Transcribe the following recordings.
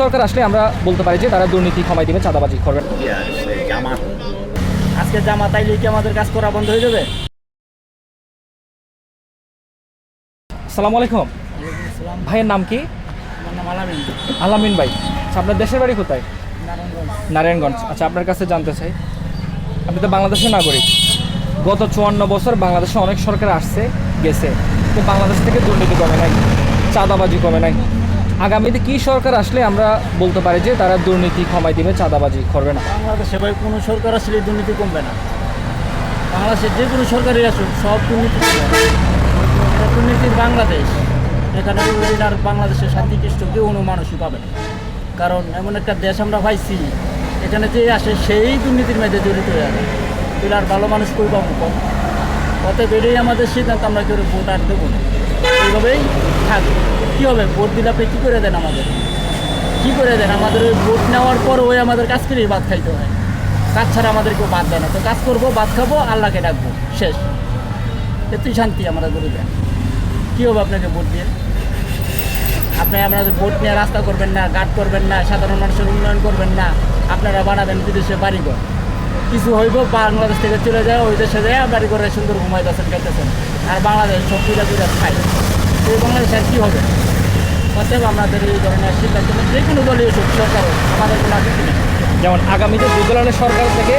সরকার আসলে আমরা বলতে পারি যে তারা দুর্নীতি কমাই দিবে চাঁদাবাজি করবে। না? আজকে জামাত আইলে কি আমাদের কাজ করা বন্ধ হয়ে যাবে? আসসালামু আলাইকুম। ভাইয়ের নাম কি? আলামিন ভাই। আচ্ছা আপনার দেশের বাড়ি কোথায়? নারায়ণগঞ্জ। নারায়ণগঞ্জ। আচ্ছা আপনার কাছে জানতে চাই আপনি তো বাংলাদেশের নাগরিক। গত চুয়ান্ন বছর বাংলাদেশে অনেক সরকার আসছে গেছে। তো বাংলাদেশ থেকে দুর্নীতি কমে নাই চাঁদাবাজি কমে নাই। আগামীতে কি সরকার আসলে আমরা বলতে পারি যে তারা দুর্নীতি কমাই দিবে, চাঁদাবাজি করবে না? বাংলাদেশে ভাই কোনো সরকার আসলে দুর্নীতি কমবে না। বাংলাদেশের যে কোনো সরকারই আসুক, সব দুর্নীতি দুর্নীতির বাংলাদেশ, এখানে আর বাংলাদেশের শান্তিকৃষ্ট কেউ কোনো মানুষই পাবে না। কারণ এমন একটা দেশ আমরা পাইছি, এখানে যে আসে সেই দুর্নীতির মেয়েদে জড়িত হয়ে তুই আর ভালো মানুষ কই পাবো কম? অতএব এটাই আমাদের সিদ্ধান্ত, আমরা কেউ ভোট আর দেবো না। এইভাবেই থাকবে কী হবে? ভোট দিলে আপনি কী করে দেন আমাদের? কী করে দেন? আমাদের ওই ভোট নেওয়ার পর ওই আমাদের কাজ করেই ভাত খাইতে হয়। কাজ ছাড়া আমাদের কেউ বাদ দেয় না। তো কাজ করব ভাত খাব, আল্লাহকে ডাকবো। শেষ। এতেই শান্তি আমরা দেন কী হবে আপনাকে ভোট দিয়ে? আপনি আপনাদের ভোট নিয়ে রাস্তা করবেন না গার্ড করবেন না, সাধারণ মানুষের উন্নয়ন করবেন না। আপনারা বানাবেন বিদেশে বাড়িঘর। কিছু হইব বাংলাদেশ থেকে চলে যায় ওই দেশে যায় বাড়ি করে সুন্দর ঘুমাইতেছেন খাইতেছেন আর বাংলাদেশ সব পূজা পূজা খায়। এই বাংলাদেশ আর কী হবে? অতএব আমাদের এই ধরনের সিদ্ধান্ত যে কোনো দলীয় সরকার আমাদের কোনো আপত্তি নেই। যেমন আগামীতে দুই দলের সরকার থেকে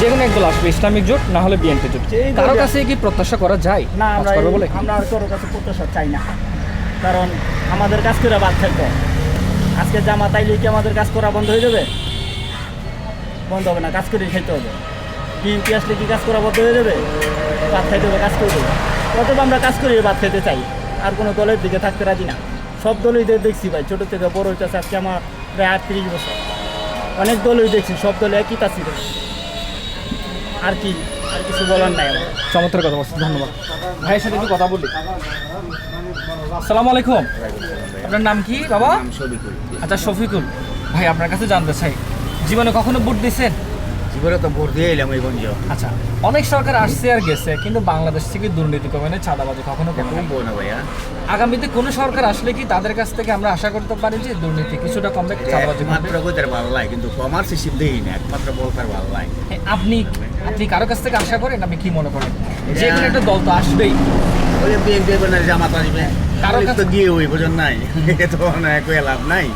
যে কোনো এক দল আসবে ইসলামিক জোট না হলে বিএনপি জোট। কারও। কাছে কি প্রত্যাশা করা যায়? না আমরা আমরা আর কারোর কাছে প্রত্যাশা চাই না। কারণ আমাদের কাজ করে বাদ হয়। আজকে জামাত আইলে কি আমাদের কাজ করা বন্ধ হয়ে যাবে? বন্ধ হবে না কাজ করে খাইতে হবে। বিএনপি আসলে কি কাজ করা বন্ধ হয়ে যাবে ভাত খাইতে হবে কাজ করে দেবে। অতএব আমরা কাজ করে ভাত খাইতে চাই আর কোনো দলের দিকে থাকতে রাজি না। সব দলই দেখছি ভাই ছোটো থেকে বড় হইতেছে আজকে আমার প্রায় আটত্রিশ বছর। অনেক দলই দেখছি সব দলে একই তাসি আর কি আর কিছু বলার নাই আমার। চমৎকার কথা বলছেন ধন্যবাদ। ভাইয়ের সাথে একটু কথা বলি। আসসালামু আলাইকুম। আপনার নাম কি বাবা? আচ্ছা শফিকুল। ভাই আপনার কাছে জানতে চাই জীবনে কখনো ভোট দিয়েছেন? জীবনে তো ভোট দিয়ে এলাম এই গঞ্জ। আচ্ছা অনেক সরকার আসছে আর গেছে কিন্তু বাংলাদেশ থেকে দুর্নীতি কমে না চাঁদাবাজি কখনো। কমবো না ভাইয়া। আগামীতে কোনো সরকার আসলে কি তাদের কাছ থেকে আমরা আশা করতে পারি যে দুর্নীতি কিছুটা কমবে চাঁদাবাজি একমাত্র কইতার ভালো লাগে কিন্তু কমার সিস্টেম দেই না একমাত্র বলতার ভালো লাগে আপনি আপনি কারও কাছ থেকে আশা করেন? আপনি কি মনে করেন? যে কোনো একটা দল তো আসবেই। ওই বিএনপি জামাত আসবে কারও কাছে- গিয়ে ওই বোঝন নাই। তো মানে কয়ে লাভ নাই।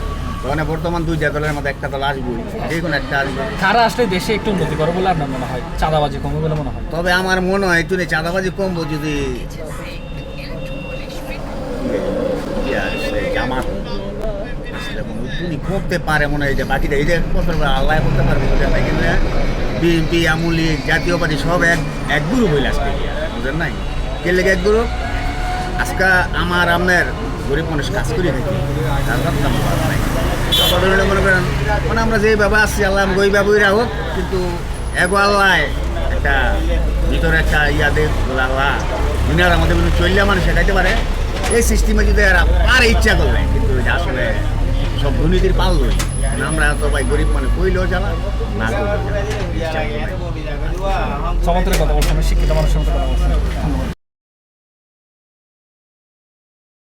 ওখানে বর্তমান দুইটা দলের মধ্যে একটা দল আসবই যে কোনো একটা আসবে। কারা আসলে দেশে একটু উন্নতি করে বলে আপনার মনে হয়? চাঁদাবাজি কমবে বলে মনে হয়? তবে আমার মনে হয় তুমি চাঁদাবাজি কমবো যদি জামাত তুমি কমতে পারে মনে হয় যে বাকিটা। এই যে করতে পারে আল্লাহ করতে পারবে বুঝলেন নাই কিন্তু বিএনপি আমুলি জাতীয় পার্টি সব এক এক গ্রুপ হইলে আজকে। গিয়া, বুঝলেন নাই? কে লেগে এক গ্রুপ? আজকে আমার আপনার গরিব মানুষ কাজ করি নাকি তার ভাবতাম ভালো নাই সবার হলে মনে করেন মানে আমরা যেভাবে আসছি আল্লাহ আমাকে ওইভাবেই রাখুক। কিন্তু এগো আল্লাহ, একটা ভিতরে একটা ইয়া দেখ আল্লাহ, দুনিয়ার আমাদের কিন্তু চললে মানুষ শেখাইতে পারে। এই সিস্টেমে যদি এরা পারে, ইচ্ছা করলে, কিন্তু এটা আসলে সব দুর্নীতির পাল পাল্লই আমরা তো ভাই গরিব মানে কইলেও জ্বালা? না। চমৎকার কথা বলছেন শিক্ষিত মানুষের মতো কথা ধন্যবাদ